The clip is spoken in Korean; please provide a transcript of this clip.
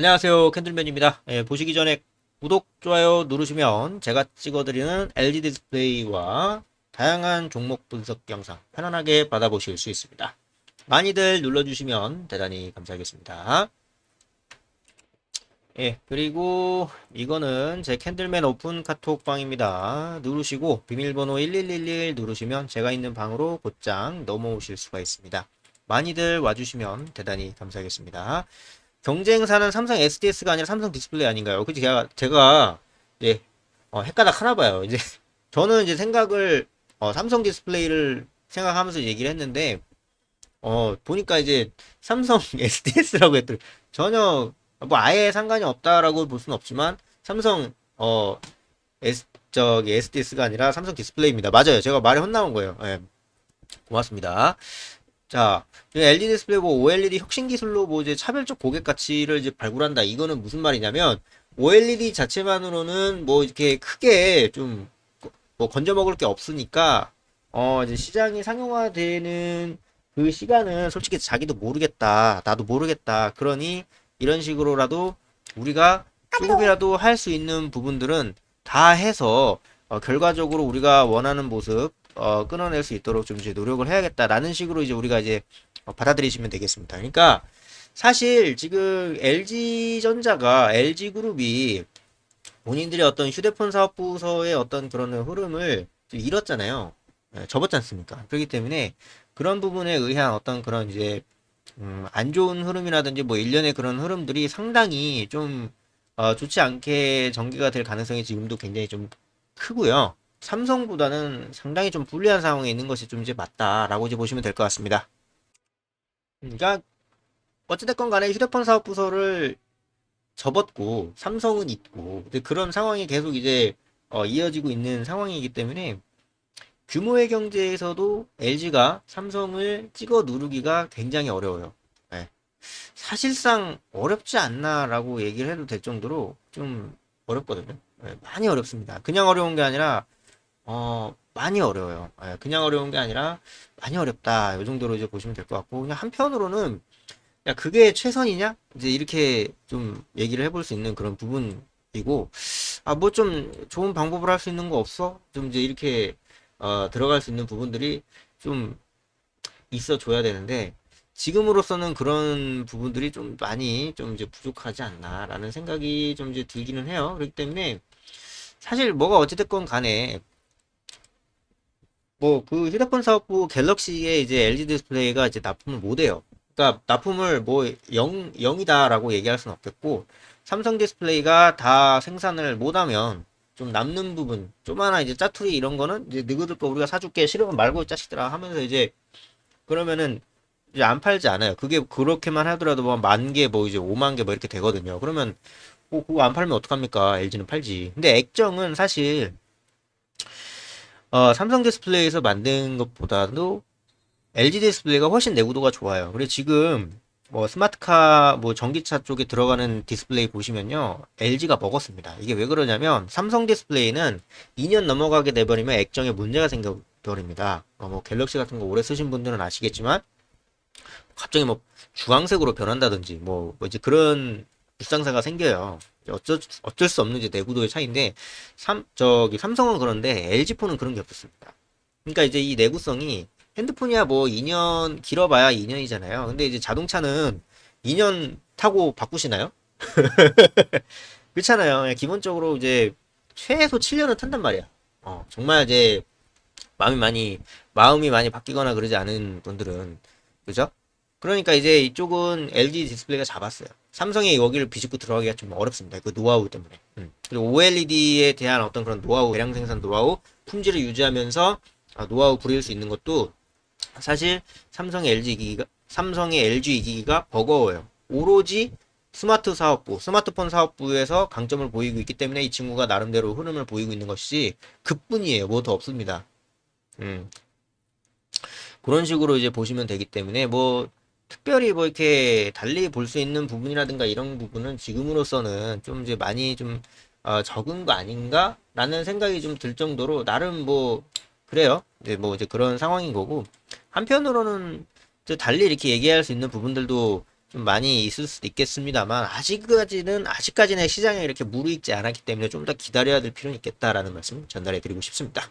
안녕하세요. 캔들맨입니다. 예, 보시기 전에 구독, 좋아요 누르시면 제가 찍어드리는 LG 디스플레이와 다양한 종목 분석 영상 편안하게 받아보실 수 있습니다. 많이들 눌러주시면 대단히 감사하겠습니다. 예 그리고 이거는 제 캔들맨 오픈 카톡방입니다. 누르시고 비밀번호 1111 누르시면 제가 있는 방으로 곧장 넘어오실 수가 있습니다. 많이들 와주시면 대단히 감사하겠습니다 경쟁사는 삼성 SDS가 아니라 삼성 디스플레이 아닌가요? 그치 제가 제가 이제 어, 헷가닥 하나 봐요. 이제 저는 이제 생각을 어, 삼성 디스플레이를 생각하면서 얘기를 했는데 어 보니까 이제 삼성 SDS라고 했더니 전혀 뭐 아예 상관이 없다라고 볼 수는 없지만 삼성 어 S 저기 SDS가 아니라 삼성 디스플레이입니다. 맞아요. 제가 말이 혼나온 거예요. 예. 고맙습니다. 자, LG 디스플레이 뭐 OLED 혁신 기술로 뭐 이제 차별적 고객 가치를 이제 발굴한다. 이거는 무슨 말이냐면 OLED 자체만으로는 뭐 이렇게 크게 좀 뭐 건져 먹을 게 없으니까 어 이제 시장이 상용화되는 그 시간은 솔직히 자기도 모르겠다. 나도 모르겠다. 그러니 이런 식으로라도 우리가 조금이라도 할 수 있는 부분들은 다 해서 어, 결과적으로 우리가 원하는 모습 어, 끊어낼 수 있도록 좀 이제 노력을 해야겠다라는 식으로 이제 우리가 이제 어, 받아들이시면 되겠습니다. 그러니까 사실 지금 LG전자가 LG그룹이 본인들의 어떤 휴대폰 사업 부서의 어떤 그런 흐름을 좀 잃었잖아요. 예, 접었지 않습니까? 그렇기 때문에 그런 부분에 의한 어떤 그런 이제 음, 안 좋은 흐름이라든지 뭐 일련의 그런 흐름들이 상당히 좀 어, 좋지 않게 전개가 될 가능성이 지금도 굉장히 좀 크고요. 삼성보다는 상당히 좀 불리한 상황에 있는 것이 좀 이제 맞다라고 이제 보시면 될 것 같습니다. 그러니까 어찌됐건 간에 휴대폰 사업 부서를 접었고 삼성은 있고 그런 상황이 계속 이제 어, 이어지고 있는 상황이기 때문에 규모의 경제에서도 LG가 삼성을 찍어 누르기가 굉장히 어려워요. 예. 사실상 어렵지 않나라고 얘기를 해도 될 정도로 좀 어렵거든요. 예, 많이 어렵습니다. 그냥 어려운 게 아니라 어, 많이 어려워요. 예, 그냥 어려운 게 아니라 많이 어렵다. 이 정도로 이제 보시면 될 것 같고, 그냥 한편으로는, 야, 그게 최선이냐? 이제 이렇게 좀 얘기를 해볼 수 있는 그런 부분이고, 아, 뭐 좀 좋은 방법을 할 수 있는 거 없어? 좀 이제 이렇게, 어, 들어갈 수 있는 부분들이 좀 있어 줘야 되는데, 지금으로서는 그런 부분들이 좀 많이 좀 이제 부족하지 않나라는 생각이 좀 이제 들기는 해요. 그렇기 때문에, 사실 뭐가 어찌됐건 간에 뭐 그 휴대폰 사업부 갤럭시에 이제 LG 디스플레이가 이제 납품을 못 해요. 그러니까 납품을 뭐 0, 0이다라고 얘기할 수는 없겠고 삼성 디스플레이가 다 생산을 못 하면 좀 남는 부분 좀 하나 이제 짜투리 이런 거는 이제 너희들 거 우리가 사줄게 싫으면 말고 이 자식들아 하면서 이제 그러면은 이제 안 팔지 않아요. 그게 그렇게만 하더라도 뭐 만 개 뭐 이제 5만 개 뭐 이렇게 되거든요. 그러면 뭐 그거 안 팔면 어떡합니까? LG는 팔지. 근데 액정은 사실 어, 삼성 디스플레이에서 만든 것보다도 LG 디스플레이가 훨씬 내구도가 좋아요. 그리고 지금 뭐 스마트카 뭐 전기차 쪽에 들어가는 디스플레이 보시면요. LG가 먹었습니다. 이게 왜 그러냐면 삼성 디스플레이는 2년 넘어가게 돼 버리면 액정에 문제가 생겨 버립니다. 어, 뭐 갤럭시 같은 거 오래 쓰신 분들은 아시겠지만 갑자기 뭐 주황색으로 변한다든지 뭐, 뭐 이제 그런 불상사가 생겨요. 어쩔, 어쩔 수 없는 이제 내구도의 차이인데, 삼, 저기 삼성은 그런데 LG폰은 그런 게 없었습니다. 그러니까 이제 이 내구성이 핸드폰이야 뭐 2년, 길어봐야 2년이잖아요. 근데 이제 자동차는 2년 타고 바꾸시나요? 그렇잖아요. 기본적으로 이제 최소 7년은 탄단 말이야. 어, 정말 이제 마음이 많이, 마음이 많이 바뀌거나 그러지 않은 분들은, 그죠? 그러니까 이제 이쪽은 LG 디스플레이가 잡았어요. 삼성이 여기를 비집고 들어가기가 좀 어렵습니다. 그 노하우 때문에. 음. 그리고 OLED에 대한 어떤 그런 노하우, 대량 생산 노하우, 품질을 유지하면서 아, 노하우 부릴 수 있는 것도 사실 삼성의 LG 기기가, 삼성의 LG 기기가 버거워요. 오로지 스마트 사업부, 스마트폰 사업부에서 강점을 보이고 있기 때문에 이 친구가 나름대로 흐름을 보이고 있는 것이 그뿐이에요. 뭐 더 없습니다. 음. 그런 식으로 이제 보시면 되기 때문에 뭐 특별히 뭐 이렇게 달리 볼 수 있는 부분이라든가 이런 부분은 지금으로서는 좀 이제 많이 좀 어, 적은 거 아닌가라는 생각이 좀 들 정도로 나름 뭐 그래요. 이제 뭐 이제 그런 상황인 거고 한편으로는 이제 달리 이렇게 얘기할 수 있는 부분들도 좀 많이 있을 수도 있겠습니다만 아직까지는 아직까지는 시장에 이렇게 무르익지 않았기 때문에 좀 더 기다려야 될 필요는 있겠다라는 말씀 전달해 드리고 싶습니다.